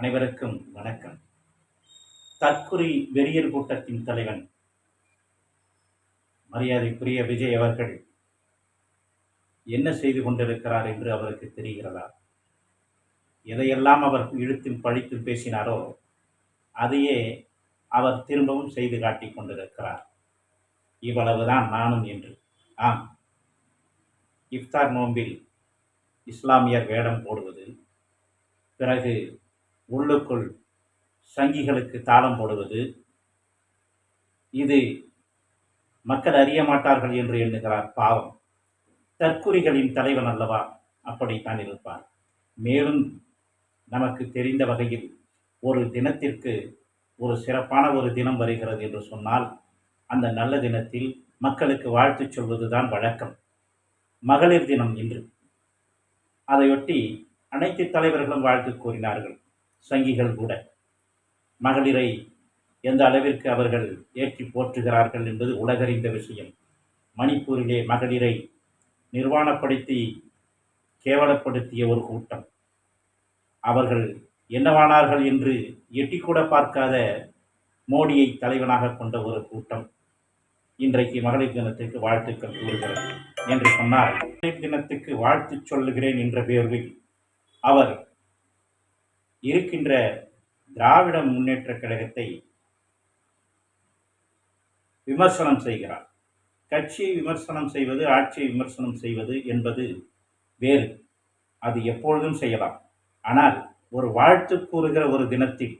அனைவருக்கும் வணக்கம். தற்குறி வெறியர் கூட்டத்தின் தலைவன் மரியாதைக்குரிய விஜய் அவர்கள் என்ன செய்து கொண்டிருக்கிறார் என்று அவருக்கு தெரிகிறதா? எதையெல்லாம் அவர் இழுத்தும் பழித்து பேசினாரோ அதையே அவர் திரும்பவும் செய்து காட்டிக் கொண்டிருக்கிறார். இவ்வளவுதான் நானும் என்று. ஆம். இஃப்தார் நோம்பில் இஸ்லாமியர் வேடம் போடுவது பிறகு உள்ளுக்குள் சங்கிகளுக்கு தாளம் போடுவது. இது மக்கள் அறிய மாட்டார்கள் என்று எண்ணுகிறார் பாவம். தற்குறிகளின் தலைவன் அல்லவா? அப்படித்தான் இருப்பார். மேலும் நமக்கு தெரிந்த வகையில் ஒரு தினத்திற்கு ஒரு சிறப்பான ஒரு தினம் வருகிறது என்று சொன்னால் அந்த நல்ல தினத்தில் மக்களுக்கு வாழ்த்து சொல்வதுதான் வழக்கம். மகளிர் தினம் இன்று. அதையொட்டி அனைத்து தலைவர்களும் வாழ்த்து கூறினார்கள். சங்கிகள் கூட. மகளிரை எந்த அளவிற்கு அவர்கள் ஏற்றி போற்றுகிறார்கள் என்பது உலகறிந்த விஷயம். மணிப்பூரிலே மகளிரை நிர்வாணப்படுத்தி கேவலப்படுத்திய ஒரு கூட்டம். அவர்கள் என்னவானார்கள் என்று எட்டிக்கூட பார்க்காத மோடியை தலைவனாக கொண்ட ஒரு கூட்டம். இன்றைக்கு மகளிர் தினத்திற்கு வாழ்த்துக்கள் கூறுகிறது என்று சொன்னார். மகளிர் தினத்துக்கு வாழ்த்து சொல்லுகிறேன் என்ற பேர்வில் அவர் இருக்கின்ற திராவிட முன்னேற்ற கழகத்தை விமர்சனம் செய்கிறார். கட்சியை விமர்சனம் செய்வது ஆட்சியை விமர்சனம் செய்வது என்பது வேறு. அது எப்பொழுதும் செய்யலாம். ஆனால் ஒரு வாழ்த்து கூறுகிற ஒரு தினத்தில்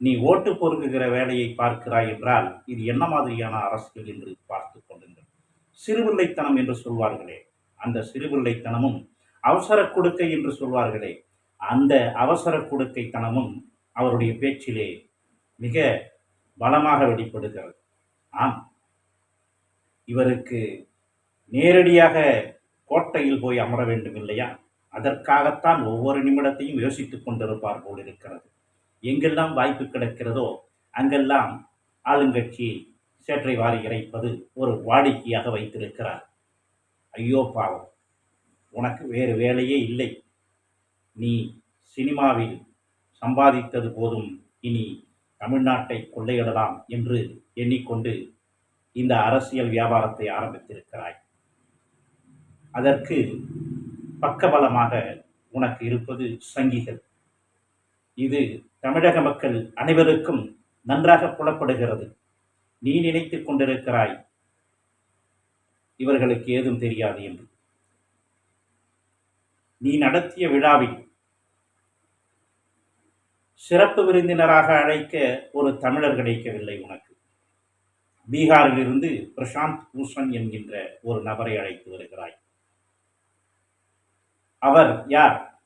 நீ ஓட்டு பொறுக்குகிற வேலையை பார்க்கிறாய் என்றால் இது என்ன மாதிரியான அரசியல் என்று பார்த்து கொள்ளுங்கள். சிறுபிள்ளைத்தனம் என்று சொல்வார்களே அந்த சிறுபிள்ளைத்தனமும் அவசர கொடுக்கை என்று சொல்வார்களே அந்த அவசர கொடுக்கைத்தனமும் அவருடைய பேச்சிலே மிக பலமாக வெளிப்படுகிறது. ஆம். இவருக்கு நேரடியாக கோட்டையில் போய் அமர வேண்டும் இல்லையா? அதற்காகத்தான் ஒவ்வொரு நிமிடத்தையும் யோசித்துக் கொண்டிருப்பார் போல் இருக்கிறது எங்கெல்லாம் வாய்ப்பு கிடைக்கிறதோ அங்கெல்லாம் ஆளுங்கட்சி சேற்றை வாரி இறைப்பது ஒரு வாடிக்கையாக வைத்திருக்கிறார். ஐயோ பாவம். உனக்கு வேறு வேலையே இல்லை. நீ சினிமாவில் சம்பாதித்தது போதும். இனி தமிழ்நாட்டை கொள்ளையிடலாம் என்று எண்ணிக்கொண்டு இந்த அரசியல் வியாபாரத்தை ஆரம்பித்திருக்கிறாய். அதற்கு பக்கபலமாக உனக்கு இருப்பது சங்கிகள். இது தமிழக மக்கள் அனைவருக்கும் நன்றாக புலப்படுகிறது. நீ நினைத்துக் கொண்டிருக்கிறாய். இவர்களுக்கு ஏதும் தெரியாது என்று. நீ நடத்திய விழாவில் சிறப்பு விருந்தினராக அழைக்க ஒரு தமிழர் கிடைக்கவில்லை உனக்கு. பீகாரிலிருந்து பிரசாந்த் பூஷன் என்கின்ற ஒரு நபரை அழைத்து வருகிறாய். அவர் யார்?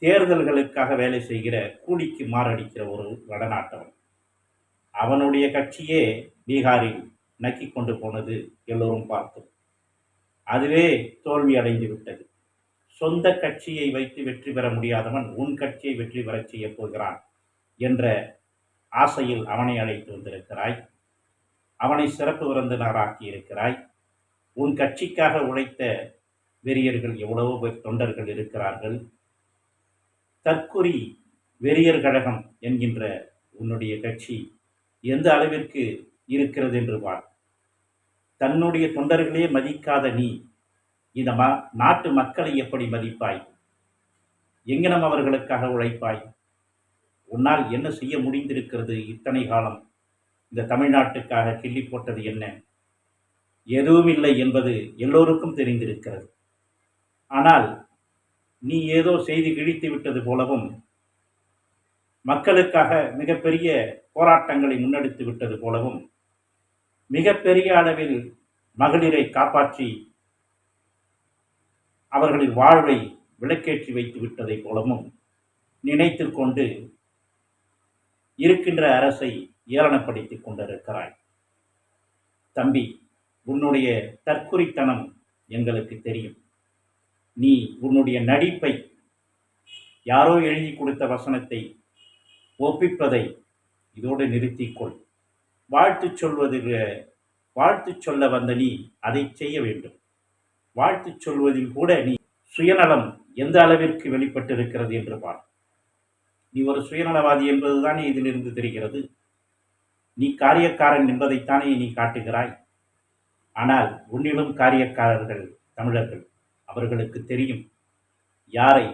தேர்தல்களுக்காக வேலை செய்கிற கூலிக்கு மாரடிக்கிற ஒரு வடநாட்டவன். அவனுடைய கட்சியே பீகாரில் நக்கி கொண்டு போனது எல்லோரும் பார்த்தோம். அதுவே தோல்வி அடைந்து விட்டது. சொந்த கட்சியை வைத்து வெற்றி பெற முடியாதவன் உன் கட்சியை வெற்றி பெறச் செய்யப் போகிறான் என்ற ஆசையில் அவனை அழைத்து வந்திருக்கிறாய். அவனை சிறப்பு விருந்தினராக்கி இருக்கிறாய். உன் கட்சிக்காக உழைத்த வெறியர்கள் எவ்வளவோ பேர் தொண்டர்கள் இருக்கிறார்கள். தற்குறி வெறியர் கழகம் என்கின்ற உன்னுடைய கட்சி எந்த அளவிற்கு இருக்கிறது என்று பார். தன்னுடைய தொண்டர்களே மதிக்காத நீ. இந்த ம நாட்டு மக்களை எப்படி மதிப்பாய்? எங்கனம் அவர்களுக்காக உழைப்பாய்? உன்னால் என்ன செய்ய முடிந்திருக்கிறது இத்தனை காலம்? இந்த தமிழ்நாட்டுக்காக கிள்ளி போட்டது என்ன? எதுவும் இல்லை என்பது எல்லோருக்கும் தெரிந்திருக்கிறது. ஆனால் நீ ஏதோ செய்தி கிழித்து விட்டது போலவும் மக்களுக்காக மிகப்பெரிய போராட்டங்களை முன்னெடுத்து விட்டது போலவும் மிகப்பெரிய அளவில் மகளிரை காப்பாற்றி அவர்களின் வாழ்வை விளக்கேற்றி வைத்து விட்டதை போலவும் நினைத்து கொண்டு இருக்கின்ற அரசை ஏளனப்படுத்திக் கொண்டிருக்கிறாய். தம்பி உன்னுடைய தற்குறித்தனம் எங்களுக்கு தெரியும். நீ உன்னுடைய நடிப்பை யாரோ எழுதி கொடுத்த வசனத்தை ஒப்பிப்பதை இதோடு நிறுத்திக்கொள் வாழ்த்து சொல்வது வாழ்த்து சொல்ல வந்த நீ அதை செய்ய வேண்டும். வாழ்த்து சொல்வதில் கூட நீ சுயநலம் எந்த அளவிற்கு வெளிப்பட்டிருக்கிறது என்று பார். நீ ஒரு சுயநலவாதி என்பதுதானே இதிலிருந்து தெரிகிறது. நீ காரியக்காரன் என்பதைத்தானே நீ காட்டுகிறாய். ஆனால் உன்னிலும் காரியக்காரர்கள் தமிழர்கள் அவர்களுக்கு தெரியும் யாரை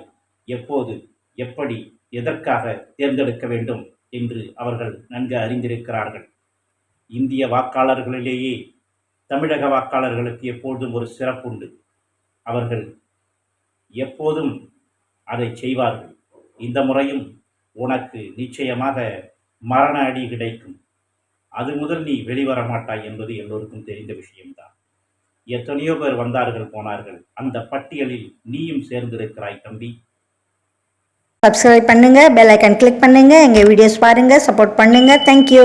எப்போது எப்படி எதற்காக தேர்ந்தெடுக்க வேண்டும் என்று அவர்கள் நன்கு அறிந்திருக்கிறார்கள். இந்திய வாக்காளர்களிலேயே தமிழக வாக்காளர்களுக்கு எப்போதும் ஒரு சிறப்புண்டு அவர்கள் எப்போதும் அதை செய்வார்கள். இந்த முறையும் உனக்கு நிச்சயமாக மரண அடி கிடைக்கும். அது முதல் நீ வெளிவர மாட்டாய் என்பது எல்லோருக்கும் தெரிந்த விஷயம்தான். எத்தனையோ பேர் வந்தார்கள் போனார்கள். அந்த பட்டியலில் நீயும் சேர்ந்திருக்கிறாய் தம்பி. சப்ஸ்கிரைப் பண்ணுங்க பெல் ஐக்கன் கிளிக் பண்ணுங்க எங்க வீடியோஸ் பாருங்க சப்போர்ட் பண்ணுங்க. தேங்க்யூ